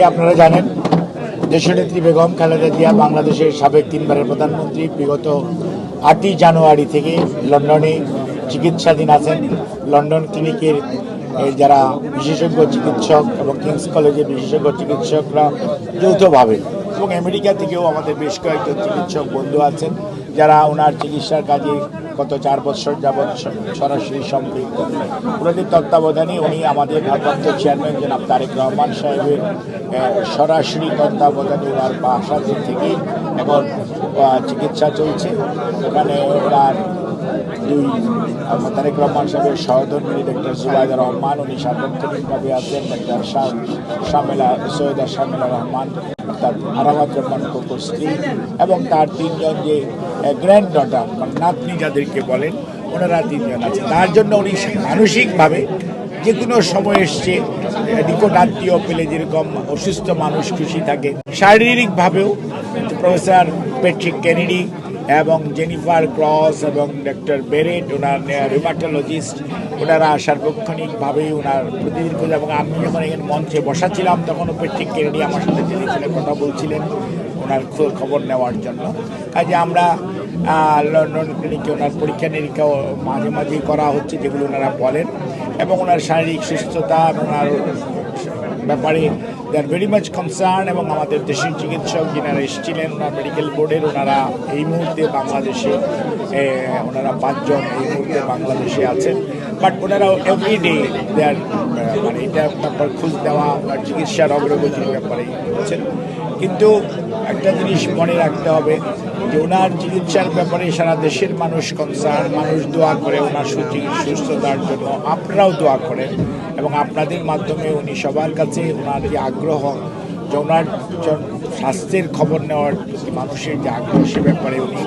আজকে আপনারা জানেন। দেশনেত্রী বেগম খালেদা জিয়া বাংলাদেশের সাবেক তিনবারের প্রধানমন্ত্রী। বিগত আটই জানুয়ারি থেকে লন্ডনে চিকিৎসাধীন আছেন। লন্ডন ক্লিনিকের যারা বিশেষজ্ঞ চিকিৎসক এবং কিংস কলেজের বিশেষজ্ঞ চিকিৎসকরা যৌথভাবে এবং আমেরিকা থেকেও আমাদের বেশ কয়েকজন চিকিৎসক বন্ধু আছেন। যারা ওনার চিকিৎসার কাজে গত চার বছর যাবৎ সরাসরি সম্পৃক্ত। ওনাদের তত্ত্বাবধানে উনি আমাদের ভারপ্রাপ্ত চেয়ারম্যান জনাব তারেক রহমান সাহেবের সরাসরি তত্ত্বাবধানে ওনার বাসা থেকে এখন চিকিৎসা চলছে। ওখানে ওনার দুই তারেক রহমান সাহেবের সহধর্মী ডক্টর জুবাইদা রহমান, উনি সার্বক্ষণিকভাবে আছেন ডক্টর শামেলা, সৈয়দা শামেলা রহমান অর্থাৎ আরামাত রহমান কোকোর স্ত্রী এবং তার তিনজন যে গ্র্যান্ড ডটার মানে নাতনি যাদেরকে বলেন, ওনারা তিনজন আছে তার জন্য উনি মানসিকভাবে যে কোনো সময় এসছে, নিকট আত্মীয় পেলে যেরকম অসুস্থ মানুষ খুশি থাকে, শারীরিকভাবেও প্রফেসর পেট্রিক কেনেডি এবং জেনিফার ক্রস এবং ডক্টর বেরেট, ওনার রিমাটোলজিস্ট ওনারা সার্বক্ষণিকভাবেই ওনার প্রতিদিন করে এবং আমি যখন এখানে মঞ্চে বসাছিলাম তখনও পেট্রিক কেনেডি আমার সাথে টেলিফোনে কথা বলছিলেন ওনার খবর নেওয়ার জন্য। কাজে আমরা লন্ডন ক্লিনিকে ওনার পরীক্ষা নিরীক্ষা মাঝে মাঝেই করা হচ্ছে, যেগুলো ওনারা বলেন। এবং ওনার শারীরিক সুস্থতা এবং ওনার ব্যাপারে they are very much concern এবং আমাদের দেশের চিকিৎসক যিনারা এসেছিলেন মেডিকেল বোর্ডের ওনারা এই মুহূর্তে বাংলাদেশে ওনারা পাঁচজন এই মুহূর্তে বাংলাদেশে আছেন। বাট ওনারা এভরি ডে দেয়ার মানে এটা ব্যাপার খোঁজ দেওয়া বা চিকিৎসার অগ্রগতির ব্যাপারে হচ্ছেন কিন্তু একটা জিনিস মনে রাখতে হবে যে ওনার চিকিৎসার ব্যাপারে সারা দেশের মানুষ কনসার্ন মানুষ দোয়া করে ওনার সুচিকিৎ সুস্থতার জন্য। আপনারাও দোয়া করেন এবং আপনাদের মাধ্যমে উনি সবার কাছে ওনার যে আগ্রহ ওনার স্বাস্থ্যের খবর নেওয়ার মানুষের যে আগ্রহ, সে ব্যাপারে উনি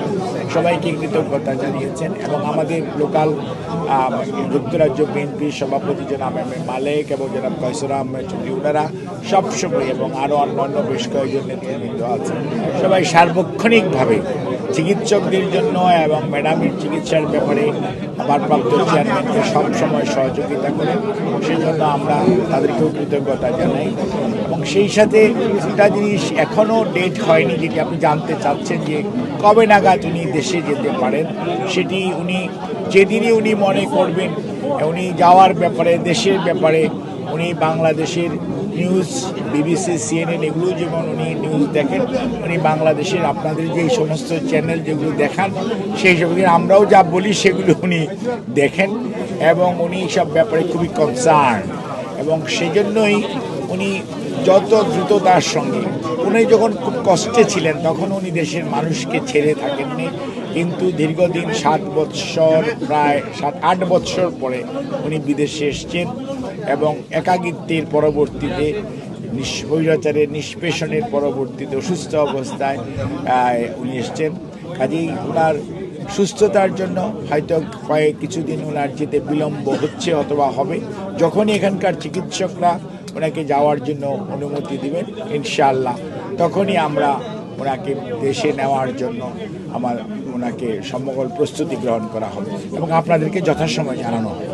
সবাইকে কৃতজ্ঞতা জানিয়েছেন এবং আমাদের লোকাল যুক্তরাজ্য বিএনপির সভাপতি জনাব এম এ মালেক এবং জনাব কয়সর আহমেদ চৌধুরী ওনারা সবসময় এবং আরও অন্যান্য বেশ কয়েকজন নেতৃবৃন্দ আছেন। সবাই সার্বক্ষণিকভাবে চিকিৎসকদের জন্য এবং ম্যাডামের চিকিৎসার ব্যাপারে ভারপ্রাপ্ত চেয়ারম্যানকে সবসময় সহযোগিতা করেন সেই জন্য আমরা তাদেরকেও কৃতজ্ঞতা জানাই। এবং সেই সাথে একটা জিনিস এখনও ডেট হয়নি, যেটি আপনি জানতে চাচ্ছেন যে কবে নাগাদ উনি দেশে যেতে পারেন, সেটি উনি, যেদিনই উনি মনে করবেন, উনি যাওয়ার ব্যাপারে, দেশের ব্যাপারে, উনি বাংলাদেশের নিউজ বিবিসি সিএনএন এগুলো যেমন উনি নিউজ দেখেন, উনি বাংলাদেশের আপনাদের যে সমস্ত চ্যানেল যেগুলো দেখান, সেই সব আমরাও যা বলি সেগুলো উনি দেখেন এবং উনি সব ব্যাপারে খুবই কনসার্ন এবং সেজন্যই উনি যত দ্রুততার সঙ্গে, উনি যখন খুব কষ্টে ছিলেন, তখন উনি দেশের মানুষকে ছেড়ে থাকেননি কিন্তু দীর্ঘদিন সাত বৎসর, প্রায় সাত, আট বৎসর পরে উনি বিদেশে এসছেন। এবং একাকিত্বের পরবর্তীতে নিঃস্বৈরাচারের নিষ্পেষণের পরবর্তীতে অসুস্থ অবস্থায় উনি এসছেন। কাজেই ওনার সুস্থতার জন্য হয়তো কয়েক কিছুদিন ওনার যেতে বিলম্ব হচ্ছে অথবা হবে। যখনই এখানকার চিকিৎসকরা ওনাকে যাওয়ার জন্য অনুমতি দিবেন, ইনশাআল্লাহ, তখনই আমরা ওনাকে দেশে নেওয়ার জন্য আমার ওনাকে সমগ্র প্রস্তুতি গ্রহণ করা হবে। এবং আপনাদেরকে যথাসময় জানানো হবে।